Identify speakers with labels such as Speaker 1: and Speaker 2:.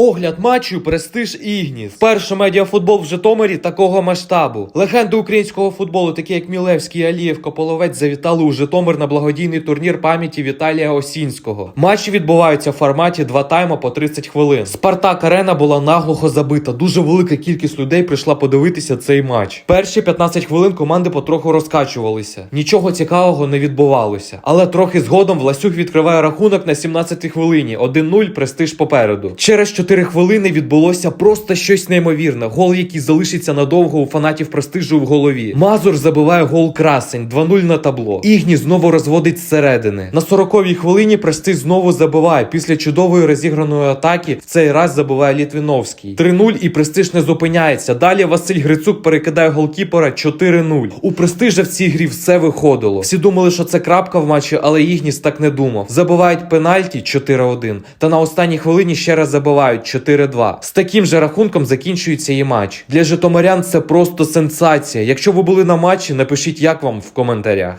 Speaker 1: Огляд матчу Престиж Ігніс. Перший медіафутбол в Житомирі такого масштабу. Легенди українського футболу, такі як Мілевський, Алієв, Кополовець, завітали у Житомир на благодійний турнір пам'яті Віталія Осінського. Матчі відбуваються в форматі два тайма по 30 хвилин. Спартак Арена була наглухо забита. Дуже велика кількість людей прийшла подивитися цей матч. Перші 15 хвилин команди потроху розкачувалися. Нічого цікавого не відбувалося. Але трохи згодом Власюк відкриває рахунок на 17 хвилині. 1-0 престиж попереду. Через 4 хвилини відбулося просто щось неймовірне. Гол, який залишиться надовго у фанатів престижу в голові. Мазур забиває гол красень, 2-0 на табло. Ігні знову розводить зсередини. На 40-й хвилині престиж знову забиває. Після чудової розіграної атаки в цей раз забиває Літвіновський. 3-0 і престиж не зупиняється. Далі Василь Грицук перекидає голкіпера 4-0. У престижа в цій грі все виходило. Всі думали, що це крапка в матчі, але Ігніс так не думав. Забивають пенальті 4-1. Та на останній хвилині ще раз забивають 4-2. З таким же рахунком закінчується і матч. Для житомирян це просто сенсація. Якщо ви були на матчі, напишіть як вам в коментарях.